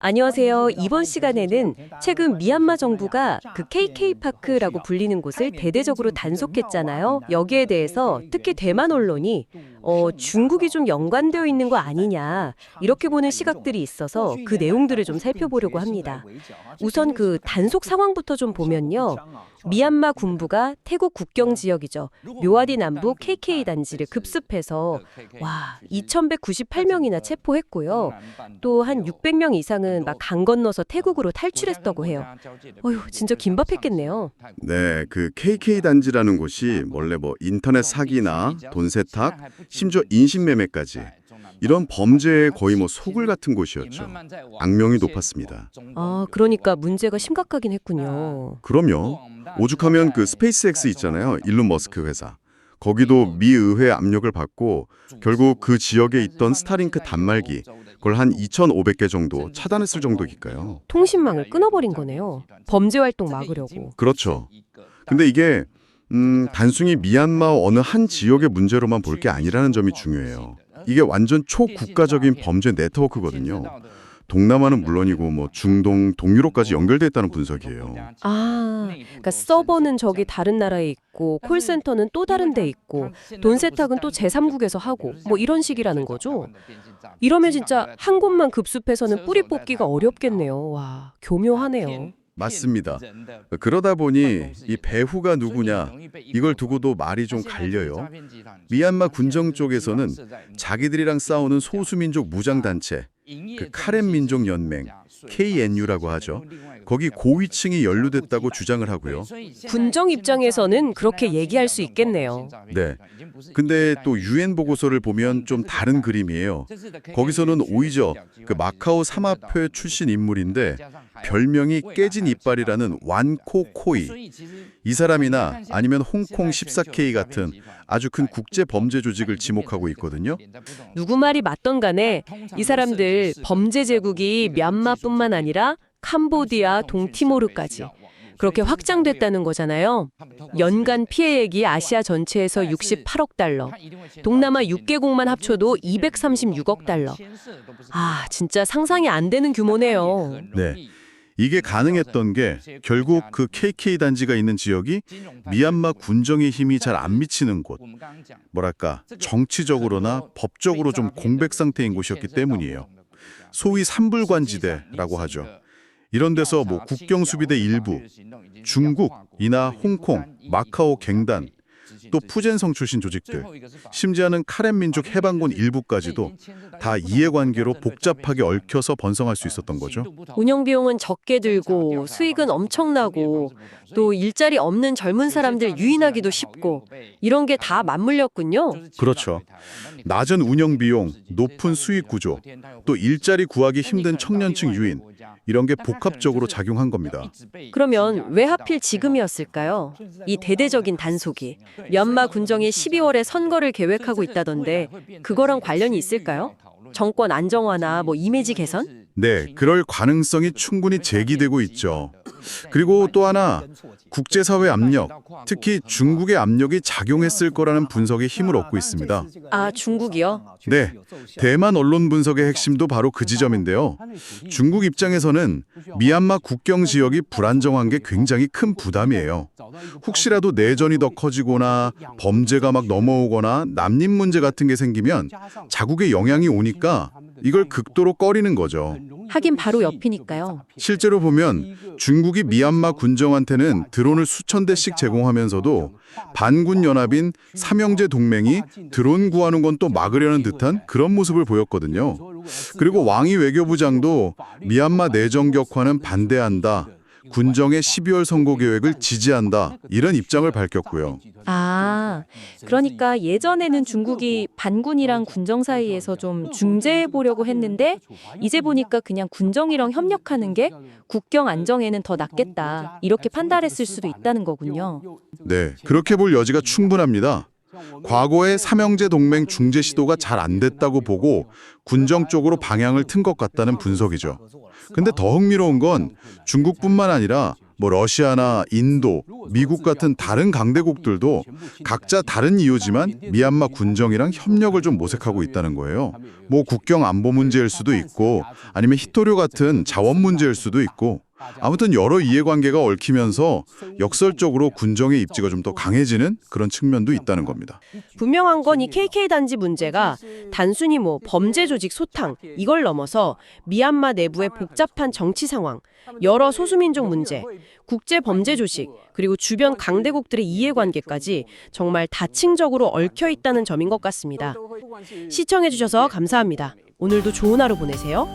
안녕하세요. 이번 시간에는 최근 미얀마 정부가 그 KK파크라고 불리는 곳을 대대적으로 단속했잖아요. 여기에 대해서 특히 대만 언론이 어, 중국이 좀 연관되어 있는 거 아니냐 이렇게 보는 시각들이 있어서 그 내용들을 좀 살펴보려고 합니다. 우선 그 단속 상황부터 좀 보면요. 미얀마 군부가 태국 국경 지역이죠. 묘아디 남부 KK 단지를 급습해서 와 2,198명이나 체포했고요. 또 한 600명 이상은 막 강 건너서 태국으로 탈출했다고 해요. 어휴 진짜 긴박했겠네요. 네, 그 KK 단지라는 곳이 원래 뭐 인터넷 사기나 돈 세탁, 심지어 인신매매까지 이런 범죄의 거의 뭐 소굴 같은 곳이었죠. 악명이 높았습니다. 아 그러니까 문제가 심각하긴 했군요. 그럼요. 오죽하면 그 스페이스X 있잖아요. 일론 머스크 회사. 거기도 미 의회 압력을 받고 결국 그 지역에 있던 스타링크 단말기 그걸 한 2,500개 정도 차단했을 정도니까요. 통신망을 끊어버린 거네요. 범죄 활동 막으려고. 그렇죠. 근데 이게 음, 단순히 미얀마 어느 한 지역의 문제로만 볼 게 아니라는 점이 중요해요. 이게 완전 초국가적인 범죄 네트워크거든요. 동남아는 물론이고 뭐 중동, 동유럽까지 연결돼 있다는 분석이에요. 아, 그러니까 서버는 저기 다른 나라에 있고 콜센터는 또 다른 데 있고 돈 세탁은 또 제3국에서 하고 뭐 이런 식이라는 거죠. 이러면 진짜 한 곳만 급습해서는 뿌리 뽑기가 어렵겠네요. 와, 교묘하네요. 맞습니다. 그러다 보니 이 배후가 누구냐 이걸 두고도 말이 좀 갈려요. 미얀마 군정 쪽에서는 자기들이랑 싸우는 소수민족 무장단체 그 카렌 민족 연맹 KNU라고 하죠. 거기 고위층이 연루됐다고 주장을 하고요. 군정 입장에서는 그렇게 얘기할 수 있겠네요. 네. 근데 또 유엔 보고서를 보면 좀 다른 그림이에요. 거기서는 오이저 그 마카오 삼합회 출신 인물인데 별명이 깨진 이빨이라는 완코 코이 이 사람이나 아니면 홍콩 14K 같은 아주 큰 국제 범죄 조직을 지목하고 있거든요. 누구 말이 맞던 간에 이 사람들 범죄 제국이 미얀마뿐만 아니라 캄보디아, 동티모르까지 그렇게 확장됐다는 거잖아요. 연간 피해액이 아시아 전체에서 68억 달러, 동남아 6개국만 합쳐도 236억 달러. 아, 진짜 상상이 안 되는 규모네요. 네. 이게 가능했던 게 결국 그 KK 단지가 있는 지역이 미얀마 군정의 힘이 잘 안 미치는 곳, 뭐랄까 정치적으로나 법적으로 좀 공백 상태인 곳이었기 때문이에요. 소위 삼불관지대라고 하죠. 이런 데서 뭐 국경 수비대 일부, 중국, 이나 홍콩, 마카오 갱단, 또 푸젠성 출신 조직들, 심지어는 카렌 민족 해방군 일부까지도 다 이해관계로 복잡하게 얽혀서 번성할 수 있었던 거죠. 운영 비용은 적게 들고 수익은 엄청나고 또 일자리 없는 젊은 사람들 유인하기도 쉽고 이런 게 다 맞물렸군요. 그렇죠. 낮은 운영 비용, 높은 수익 구조, 또 일자리 구하기 힘든 청년층 유인 이런 게 복합적으로 작용한 겁니다. 그러면 왜 하필 지금이었을까요? 이 대대적인 단속이 미얀마 군정이 12월에 선거를 계획하고 있다던데 그거랑 관련이 있을까요? 정권 안정화나 뭐 이미지 개선? 네, 그럴 가능성이 충분히 제기되고 있죠. 그리고 또 하나 국제사회 압력, 특히 중국의 압력이 작용했을 거라는 분석에 힘을 얻고 있습니다. 아, 중국이요? 네, 대만 언론 분석의 핵심도 바로 그 지점인데요. 중국 입장에서는 미얀마 국경 지역이 불안정한 게 굉장히 큰 부담이에요. 혹시라도 내전이 더 커지거나 범죄가 막 넘어오거나 난민 문제 같은 게 생기면 자국에 영향이 오니까 이걸 극도로 꺼리는 거죠. 하긴 바로 옆이니까요. 실제로 보면 중국이 미얀마 군정한테는 드론을 수천 대씩 제공하면서도 반군 연합인 삼형제 동맹이 드론 구하는 건 또 막으려는 듯한 그런 모습을 보였거든요. 그리고 왕이 외교부장도 미얀마 내정 격화는 반대한다. 군정의 12월 선거 계획을 지지한다. 이런 입장을 밝혔고요. 아, 그러니까 예전에는 중국이 반군이랑 군정 사이에서 좀 중재해 보려고 했는데 이제 보니까 그냥 군정이랑 협력하는 게 국경 안정에는 더 낫겠다. 이렇게 판단했을 수도 있다는 거군요. 네, 그렇게 볼 여지가 충분합니다. 과거에 삼형제 동맹 중재 시도가 잘 안 됐다고 보고 군정 쪽으로 방향을 튼 것 같다는 분석이죠. 근데 더 흥미로운 건 중국뿐만 아니라 뭐 러시아나 인도, 미국 같은 다른 강대국들도 각자 다른 이유지만 미얀마 군정이랑 협력을 좀 모색하고 있다는 거예요. 뭐 국경 안보 문제일 수도 있고 아니면 히토류 같은 자원 문제일 수도 있고 아무튼 여러 이해관계가 얽히면서 역설적으로 군정의 입지가 좀 더 강해지는 그런 측면도 있다는 겁니다. 분명한 건 이 KK 단지 문제가 단순히 뭐 범죄 조직 소탕 이걸 넘어서 미얀마 내부의 복잡한 정치 상황, 여러 소수민족 문제, 국제 범죄 조직, 그리고 주변 강대국들의 이해관계까지 정말 다층적으로 얽혀 있다는 점인 것 같습니다. 시청해 주셔서 감사합니다. 오늘도 좋은 하루 보내세요.